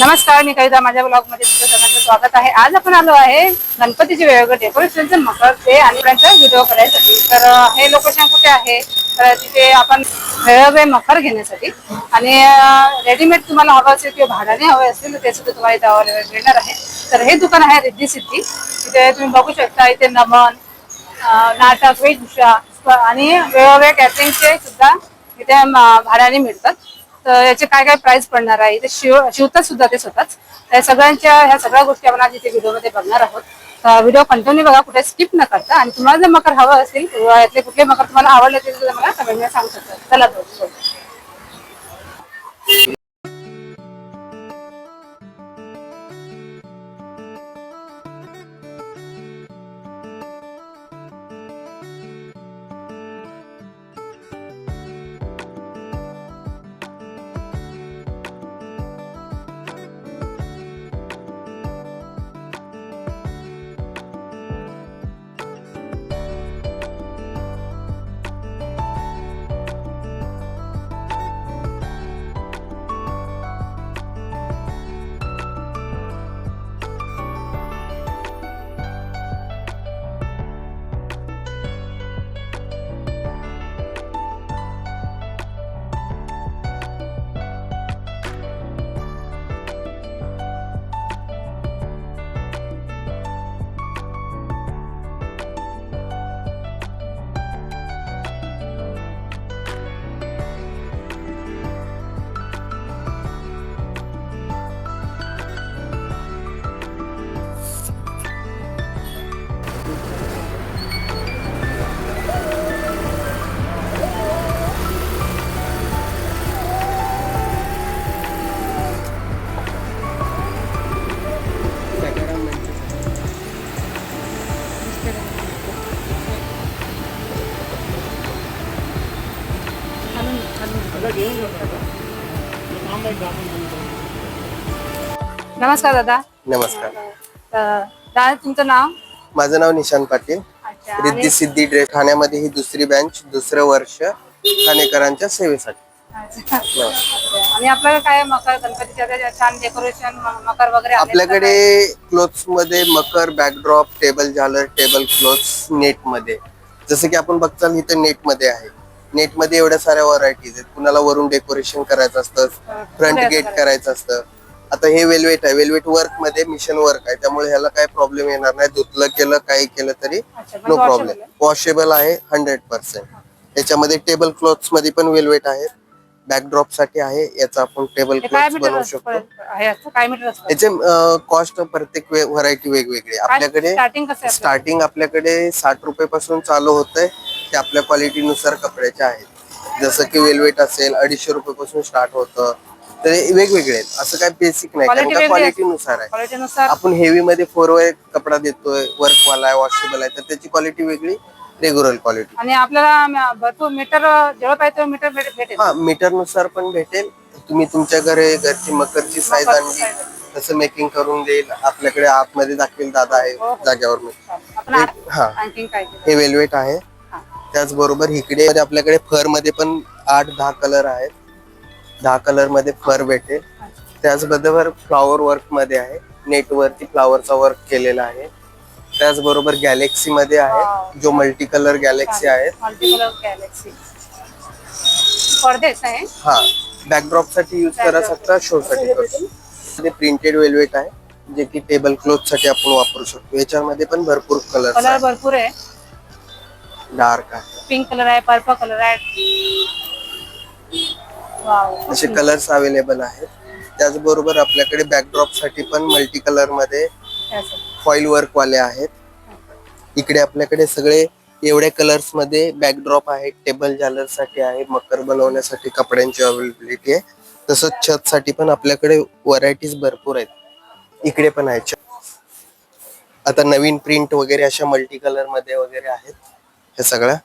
नमस्कार मी कविता. माझ्या ब्लॉगमध्ये तुमचं सगळ्यांचं स्वागत आहे. आज आपण आलो आहे गणपतीचे वेगवेगळे डेकोरेशनचे मकरचे आणि त्यांचा व्हिडिओ करायसाठी. तर हे लोकेशन कुठे आहे? तर तिथे आपण वेगवेगळे मकर घेण्यासाठी. आणि रेडीमेड तुम्हाला हवं असेल किंवा भाड्याने हवे असेल तर ते सुद्धा तुम्हाला इथे अवेलेबल मिळणार आहे. तर हे दुकान आहे रिद्धी सिद्धी. तिथे तुम्ही बघू शकता इथे नमन नाटक वेशभूषा आणि वेगवेगळ्या कॅटरिंगचे सुद्धा इथे भाड्याने मिळतात. तर याचे काय काय प्राइस पडणार आहे? इथे शिव शिवतात सुद्धा ते स्वतःच. त्या सगळ्यांच्या ह्या सगळ्या गोष्टी आपण आज इथे व्हिडिओमध्ये बघणार आहोत. व्हिडिओ कंटिन्यू बघा कुठे स्किप न करता. आणि तुम्हाला जर मकर हवं असेल किंवा यातले कुठले मकर तुम्हाला आवडले ते मला कमेंटमध्ये सांगू शकता. चला नमस्कार दादा. नमस्कार. दादा तुमचं नाव? माझं नाव निशांत पाटील. अच्छा आणि- रिद्धी सिद्धी ड्रेस ठाण्यामध्ये ही दुसरी बँच दुसरं वर्ष ठाणेकरांच्या सेवेसाठी. अच्छा. आणि आपल्याला काय मकर गणपतीच्या त्या छान डेकोरेशन मकर वगैरे आपल्याकडे क्लोथ्समध्ये मकर बॅकड्रॉप टेबल झालर टेबल क्लोथ्स नेटमध्ये जसं की आपण बघताल इथं नेटमध्ये आहे. नेटमध्ये एवढ्या साऱ्या व्हरायटीज आहेत. कुणाला वरून डेकोरेशन करायचं असतं फ्रंट गेट. करायचं असतं. आता हे वेलवेट आहे. वेलवेट वर्कमध्ये मिशन वर्क आहे. त्यामुळे ह्याला काही प्रॉब्लेम येणार नाही. धुतलं केलं काही केलं तरी नो प्रॉब्लेम आहे? वॉशेबल आहे हंड्रेड पर्सेंट याच्यामध्ये टेबल क्लॉथ्समध्ये पण वेलवेट आहे बॅकड्रॉपसाठी आहे. याचा आपण टेबल मीटर बनवू? शकतो. आहे याचे कॉस्ट प्रत्येक व्हरायटी वेगवेगळी. आपल्याकडे स्टार्टिंग आहे आपल्याकडे? साठ रुपये पासून चालू होतंय. ते आपल्या क्वालिटीनुसार कपड्याचे आहेत. जसं की वेलवेट असेल अडीचशे रुपये पासून स्टार्ट होतं. तर हे वेगवेगळे आहेत. असं काय बेसिक नाही कारण Quality का वेगळी आहे. क्वालिटीनुसार आपण हेवी मध्ये फोर वे कपडा देतोय वर्क वाला आहे वॉशेबल आहे तर त्याची क्वालिटी वेगळी रेग्युलर क्वालिटी आणि आपल्याला म- भरपूर मीटर जेवढं पाहिजे तेवढं मीटर भेट- भेटेल. हा मीटरनुसार पण भेटेल. तुम्ही तुमच्या घरी घरची मकरची साईज मकरची आणली. तसं मेकिंग करून देईल. आपल्याकडे आतमध्ये दाखवेल दादा आहे हो, हो. जाग्यावर मी. आपण हा आणखीन काय केलं? हे वेलवेट आहे. हा. त्याचबरोबर इकडे आपल्याकडे फरमध्ये पण आठ दहा कलर आहेत. दहा कलरमध्ये फर भेटेल. त्याचबरोबर फ्लॉवर वर्कमध्ये आहे. नेट वरती फ्लॉवरचा वर्क केलेला आहे. त्याचबरोबर गॅलेक्सी मध्ये. आहे. जो मल्टी कलर गॅलेक्सी आहे? हा. बॅकड्रॉपसाठी युज करा शकता. शो साठी करू प्रिंटेड वेलवेट आहे. जे की टेबल क्लोथसाठी आपण वापरू शकतो. याच्यामध्ये पण भरपूर कलर कलर भरपूर आहे. डार्क आहे. पिंक कलर आहे पर्पल कलर आहे. असे कलर्स अवेलेबल आहेत. त्याचबरोबर आपल्याकडे बॅकड्रॉपसाठी पण मल्टी कलरमध्ये फॉईल वर्क वाले आहेत. इकडे आपल्याकडे सगळे एवढ्या कलर्समध्ये बॅकड्रॉप आहे टेबल झालरसाठी आहे मकर बनवण्यासाठी कपड्यांची अवेलेबिलिटी आहे. तसंच छत साठी पण आपल्याकडे व्हरायटीज भरपूर आहेत. इकडे पण आहे छत. आता नवीन प्रिंट वगैरे अशा मल्टी कलरमध्ये वगैरे आहेत. हे सगळ्या.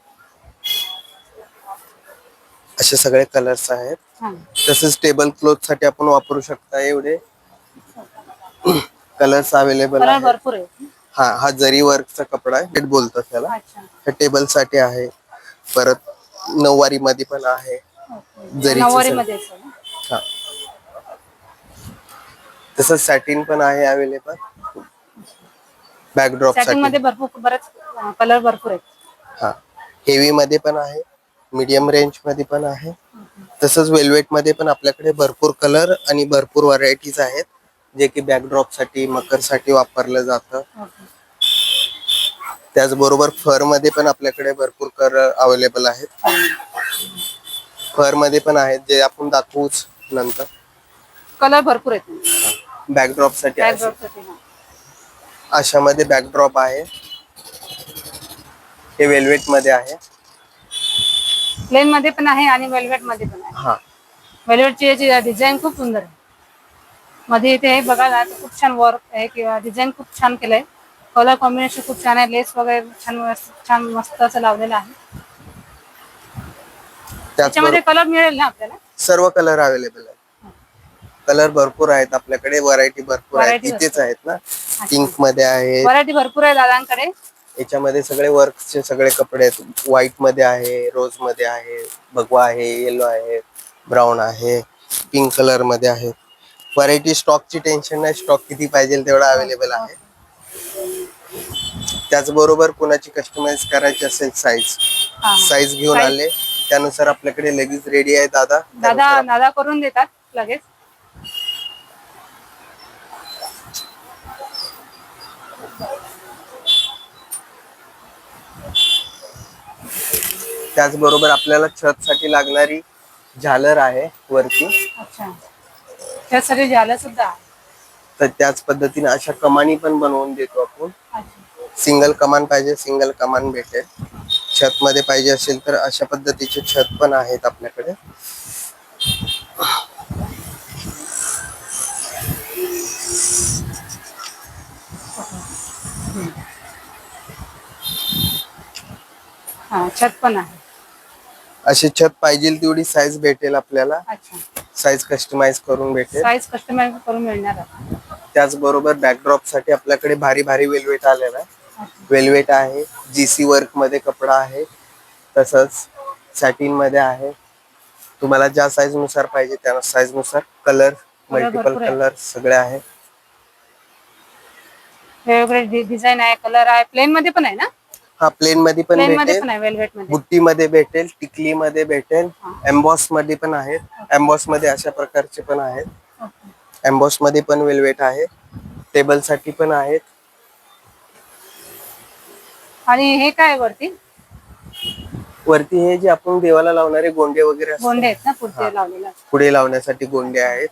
असे सगळे कलर्स आहेत. तसेच टेबल क्लोथसाठी आपण वापरू शकता एवढे. कलर्स अवेलेबल भरपूर आहे हा हा जरी वर्कचा कपडा आहे हेट बोलतात त्याला. हे टेबलसाठी आहे. परत नऊवारी मध्ये पण आहे. मध्ये हा. तसंच सॅटिन पण आहे अवेलेबल बॅकड्रॉप सॅटिनसाठी मध्ये भरपूर बरेच कलर भरपूर आहेत. हा. हेवी मध्ये पण आहे. मीडियम रेंजमध्ये पण आहे. तसंच वेल्वेटमध्ये पण आपल्याकडे भरपूर कलर आणि भरपूर व्हरायटीज आहेत जे की बॅकड्रॉपसाठी मकरसाठी वापरलं जातं. त्याचबरोबर फरमध्ये पण आपल्याकडे भरपूर कलर अवेलेबल आहेत. फरमध्ये पण आहेत जे आपण दाखवूच नंतर. कलर भरपूर आहेत. बॅकड्रॉपसाठी असे- बॅकड्रॉपसाठी हा. अशामध्ये बॅकड्रॉप आहे. हे वेल्वेटमध्ये आहे. प्लेन मध्ये पण आहे आणि वेल्वेटमध्ये पण आहे. हा. वेल्वेटची याची डिझाईन खूप सुंदर आहे. मध्ये इथे हे बघा ना खूप छान वर्क आहे किंवा डिझाईन खूप छान केलंय. कलर कॉम्बिनेशन खूप छान आहे लेस वगैरे छान मस्त- छान मस्त असं लावलेलं आहे. त्याच्यामध्ये त्याचबरोबर कलर मिळेल ना आपल्याला? सर्व कलर अवेलेबल आहेत. कलर भरपूर आहेत आपल्याकडे व्हरायटी भरपूर आहेत. Variety इथेच आहेत ना. पिंकमध्ये आहे व्हरायटी भरपूर आहे दादांकडे. याच्यामध्ये सगळे वर्कचे सगळे कपडे आहेत. व्हाईटमध्ये आहे रोजमध्ये आहे भगवा आहे येलो आहे ब्राऊन आहे पिंक कलरमध्ये आहे. व्हरायटी स्टॉकची टेन्शन नाही स्टॉक किती पाहिजे तेवढा अवेलेबल आहे. त्याचबरोबर कोणाची कस्टमाइज करायची असेल साईज. साईज घेऊन? आले त्यानुसार आपल्याकडे लगेच रेडी आहे दादा. दादा त्यानुसार दादा करून देतात लगेच. त्याचबरोबर आपल्याला छत साठी लागणारी झालर आहे वरती. अच्छा. त्यासाठी झालं सुद्धा? आहे. तर त्याच पद्धतीने अशा कमानी पण बनवून देतो आपण. अच्छा सिंगल कमान पाहिजे सिंगल कमान भेटेल. छत मध्ये पाहिजे असेल तर अशा पद्धतीचे छत पण आहेत आपल्याकडे. हा छत पण आहे. अशी छत पाहिजे तेवढी साईज भेटेल आपल्याला. अच्छा. साईज कस्टमाइज करून भेटेल. साईज कस्टमाइज करून मिळणार आहे. त्याचबरोबर बॅकड्रॉपसाठी आपल्याकडे भारी भारी वेलवेट आलेला आहे. अच्छा. वेल्वेट आहे जीसी वर्कमध्ये कपडा आहे तसंच सॅटिनमध्ये आहे. तुम्हाला ज्या साईजनुसार पाहिजे त्या साईजनुसार कलर मल्टिपल भरपूर आहे. कलर सगळे आहे. वेगवेगळे डिझाईन आहे कलर आहे प्लेन मध्ये पण आहे ना? हा प्लेन मध्ये पण प्लेन मध्ये भेटेल. पण आहे वेल्वेटमध्ये. बुट्टी मध्ये भेटेल टिकली मध्ये भेटेल हा. एम्बॉसमध्ये पण आहेत एम्बॉसमध्ये अशा प्रकारचे पण आहेत. ओके. एम्बॉसमध्ये पण वेल्वेट आहे. टेबलसाठी पण आहेत. आणि हे काय आहे वरती? वरती हे जे आपण देवाला लावणारे गोंडे वगैरे असतात. गोंडे आहेत ना पुढचे लावलेले पुढे लावण्यासाठी गोंडे आहेत.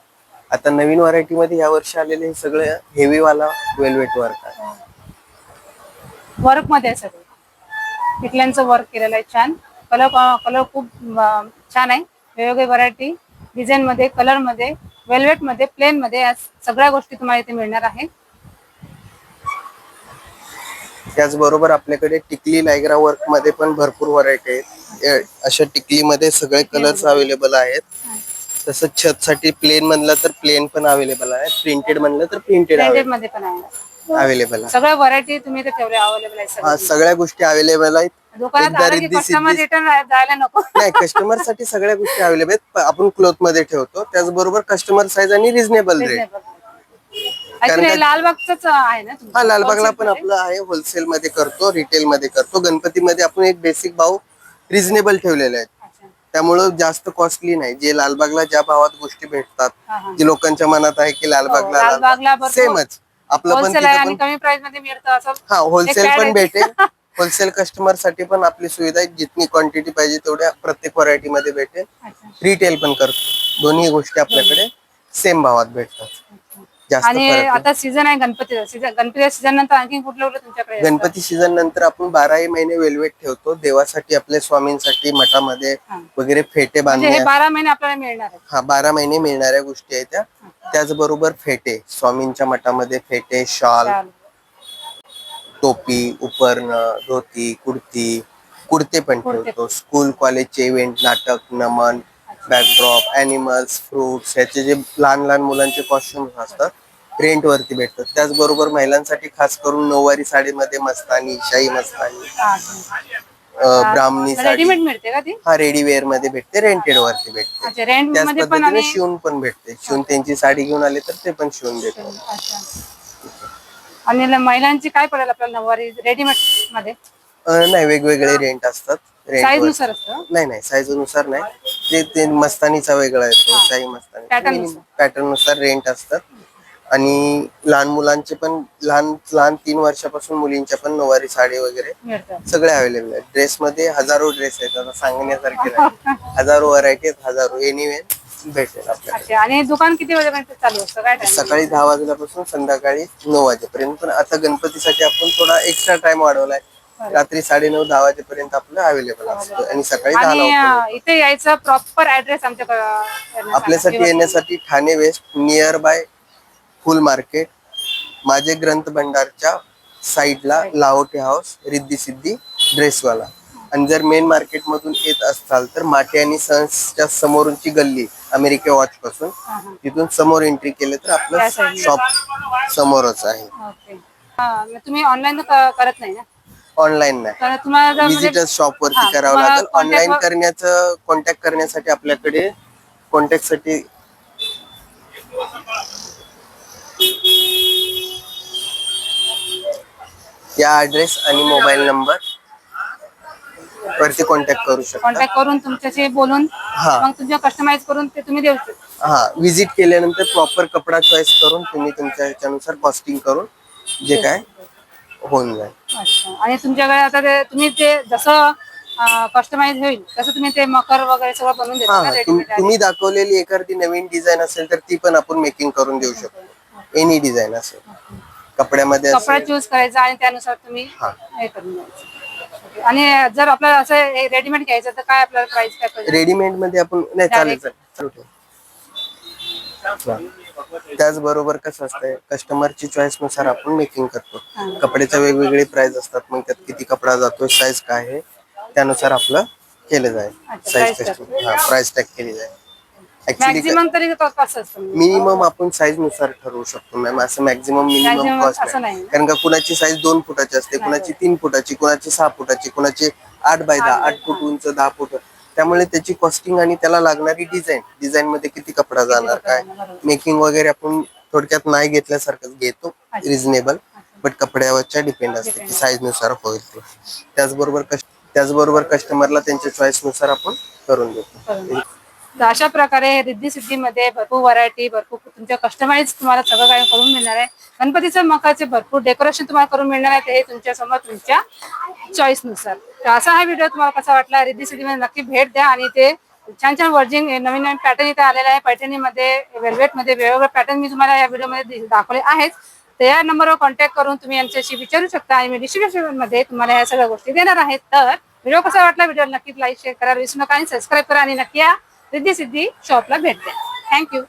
आता नवीन व्हरायटी मध्ये या वर्षी आलेले हे सगळे हेवी वाला वेल्वेट वर्क आहे. वर्कमध्ये आहे सगळं. टिकल्यांचं वर्क केलेलं आहे छान. कलर कलर खूप छान आहे. वेगवेगळे व्हरायटी डिझाईन मध्ये कलरमध्ये वेल्वेटमध्ये प्लेन मध्ये या सगळ्या गोष्टी तुम्हाला इथे मिळणार आहे. त्याचबरोबर आपल्याकडे टिकली लायग्रा वर्कमध्ये पण भरपूर व्हरायटी आहेत. अशा टिकली मध्ये सगळे कलर्स अवेलेबल आहेत. तसंच छत साठी प्लेन म्हणलं तर प्लेन पण अवेलेबल आहे. प्रिंटेड म्हणलं तर प्रिंटेडमध्ये पण आहे. अवेलेबल आहे. सगळ्या व्हरायटी तुम्ही इथे अवेलेबल आहे हा सगळं. सगळ्या गोष्टी अवेलेबल आहेत. दुकानात एकदा आलं की रिद्धी कस्टमर सिद्धी- रिटर्न जायला नको. नाही कस्टमरसाठी सगळ्या गोष्टी अवेलेबल आहेत. प- आपण क्लोथमध्ये ठेवतो. त्याचबरोबर कस्टमर साईज आणि रिझनेबल रेट लालबागच आहे ना तुमचं? हा लालबागला पण आपलं आहे. होलसेल मध्ये करतो रिटेल मध्ये करतो. गणपतीमध्ये आपण एक बेसिक भाव रिझनेबल ठेवलेले आहेत. मध्ये? अच्छा. त्यामुळं जास्त कॉस्टली नाही. जे लालबागला ज्या भावात गोष्टी भेटतात हा, हा. जे लोकांच्या मनात आहे की हो, लालबागला लालबागला भरपूर सेमच आपलं पण होलसेल आहे तिथं आणि पण कमी प्राइसमध्ये मिळतं असं. हा होलसेल एक पण आहे. भेटेल. होलसेल कस्टमरसाठी पण आपली सुविधा आहे. जितनी क्वांटिटी पाहिजे तेवढ्या प्रत्येक व्हरायटी मध्ये भेटेल. अच्छा. रिटेल पण करतो. दोन्ही गोष्टी आपल्याकडे सेम भावात भेटतात. आणि. आता सीझन आहे गणपतीचा सीझन गणपतीच्या सीझन नंतर आणखी कुठलं कुठलं तुमच्याकडे गणपती सीझन नंतर आपण बाराही महिने वेलवेट ठेवतो देवासाठी आपल्या स्वामींसाठी मठामध्ये. वगैरे फेटे म्हणजे बांधणे हे बारा महिने आपल्याला मिळणार आहे हा बारा महिने मिळणाऱ्या गोष्टी आहेत त्या त्याचबरोबर फेटे स्वामींच्या मठामध्ये फेटे शॉल. टोपी उपरणं धोती कुर्ती कुर्ते पण. ठेवतो स्कूल कॉलेजचे इव्हेंट नाटक नमन बॅकड्रॉप अॅनिमल्स फ्रुट्स ह्याचे जे लहान लहान मुलांचे कॉस्ट्युम असतात रेंट वरती भेटतात. त्याचबरोबर महिलांसाठी खास करून नऊवारी साडीमध्ये मस्तानी शाही मस्तानी. अं, ब्राह्मणी साडी. रेडीमेड मिळते का ती? हा रेडीवेअरमध्ये भेटते रेंटेड वरती भेटते. अच्छा रेंट त्याच मध्ये पण पद्धतीने आणि शिवून पण भेटते. शिवून त्यांची साडी घेऊन आले तर ते पण शिवून अच्छा. आणि ल- महिलांची काय पडेल आपल्याला नऊवारी रेडीमेडमध्ये? अं, नाही वेगवेगळे रेंट असतात. साईज रेंटनुसार असतं? नाही नाही साईजनुसार नाही. ते ते मस्तानीचा वेगळा येतो शाही Pattern मस्तानी नुसार. पॅटर्ननुसार रेंट असतात. आणि लहान मुलांचे पण लहान लहान तीन वर्षापासून मुलींच्या पण नऊवारी साडी वगैरे सगळे अवेलेबल आहेत. ड्रेस मध्ये हजारो ड्रेस आहेत. आता सांगण्यासारखे नाही. हजारो व्हरायटी आहेत. हजारो. एनिवे भेटेल आपल्याला. अच्छा. आणि दुकान किती वाजेपर्यंत चालू असतं? काय टाइम सकाळी दहा वाजल्यापासून संध्याकाळी नऊ वाजेपर्यंत. पण आता गणपतीसाठी आपण थोडा एक्स्ट्रा टाइम वाढवलाय. रात्री साडेनऊ दहा वाजेपर्यंत आपलं अवेलेबल असतं. आणि सकाळी दहा आणि ला अं, इथे यायचं प्रॉपर ऍड्रेस आमच्या आपल्यासाठी येण्यासाठी. Thane west near by Phool market. माझे ग्रंथ भंडारच्या साईडला लाहोटे हाऊस रिद्धी सिद्धी ड्रेसवाला. आणि जर मेन मार्केट मधून येत असाल तर माटे आणि सन्सच्या समोरची गल्ली अमेरिका वॉच पासून. तिथून समोर एंट्री केलं तर आपलं. शॉप समोरच आहे. तुम्ही ऑनलाईन करत नाही ना? ऑनलाईन नाही. म्हणजे शॉप हा, वरती करावं लागेल. ऑनलाईन करण्याचं कॉन्टॅक्ट करण्यासाठी आपल्याकडे कॉन्टॅक्टसाठी या ऍड्रेस आणि मोबाईल नंबर वरती कॉन्टॅक्ट करू शकता. कॉन्टॅक्ट करून तुमच्याशी बोलून हा. मग तुमच्या कस्टमाइज करून ते तुम्ही देऊ शकता. हा विजिट केल्यानंतर प्रॉपर कपडा चॉईस करून तुम्ही तुमच्या ह्याच्यानुसार कॉस्टिंग करून जे काय होऊन जाईल. अच्छा. आणि तुमच्याकडे आता ते तुम्ही ते जसं कस्टमाइज होईल तसं तुम्ही ते मकर वगैरे सगळं बनवून देता हा का तुम- रेडीमेड तुम्ही दाखवलेली एखादी नवीन डिझाईन असेल तर ती पण आपण मेकिंग करून देऊ शकतो. एनी डिझाईन असेल. कपड्यामध्ये कपडा असेल चूज करायचा आणि त्यानुसार तुम्ही हा. हे करून द्यायचं Okay. आणि जर आपल्याला असं रेडीमेड घ्यायचं तर काय आपल्याला प्राइस काय पडेल? रेडीमेडमध्ये आपण नाही चालेल Direct. चालेल चालू ठेव. त्याचबरोबर कसं असतंय कस्टमरची चॉईसनुसार आपण मेकिंग करतो. कपड्याचे वेगवेगळे प्राइस असतात मग त्यात किती कपडा जातोय साईज काय आहे त्यानुसार आपलं केलं जाईल. अच्छा, साईज price हा प्राइस टॅग केली जाईल. ऍक्च्युली मॅक्झिमम तरी कसं असतं म्हणजे? मिनिमम आपण साईजनुसार ठरवू शकतो मॅम असं मॅक्झिमम मिनिमम Maximum कॉस्ट असं नाही. कारण का कुणाची साईज दोन फुटाची असते कुणाची तीन फुटाची कुणाची सहा फुटाची कुणाची आठ बाय दहा आठ फूट उंच दहा फूट. त्यामुळे त्याची कॉस्टिंग आणि त्याला लागणारी डिझाईन डिझाईन मध्ये किती कपडा जाणार काय? मेकिंग वगैरे आपण थोडक्यात नाही घेतल्यासारखं घेतो. रिझनेबल बट कपड्यावरच्या डिपेंड असते की साईजनुसार होईल ते. त्याचबरोबर कस्ट त्याचबरोबर कस्टमरला त्यांच्या चॉईसनुसार आपण करून देतो. करून. तर अशा प्रकारे रिद्धी सिद्धीमध्ये भरपूर व्हरायटी भरपूर तुमच्या कस्टमाइज तुम्हाला सगळं काही करून मिळणार आहे. गणपतीचं मकाचे भरपूर डेकोरेशन तुम्हाला करून मिळणार आहे. ते हे तुमच्यासमोर तुमच्या चॉईसनुसार तर असा हा व्हिडिओ तुम्हाला कसा वाटला? रिद्धी सिद्धीमध्ये नक्की भेट द्या आणि ते छान छान वर्जिंग नवीन नवीन पॅटर्न इथे आलेला आहे. पैठणीमध्ये वेल्वेटमध्ये वेगवेगळे पॅटर्न मी तुम्हाला या व्हिडिओमध्ये दाखवले आहेत. तर या नंबरवर कॉन्टॅक्ट करून तुम्ही यांच्याशी विचारू शकता आणि मी डिस्ट्रीब्युशन तुम्हाला या सगळ्या गोष्टी देणार आहेत तर व्हिडिओ कसा वाटला? व्हिडिओ नक्की लाईक शेअर करा. विसरू नका आणि सबस्क्राईब करा आणि नक्की या रिद्धी सिद्धी शॉपला भेट द्या थँक्यू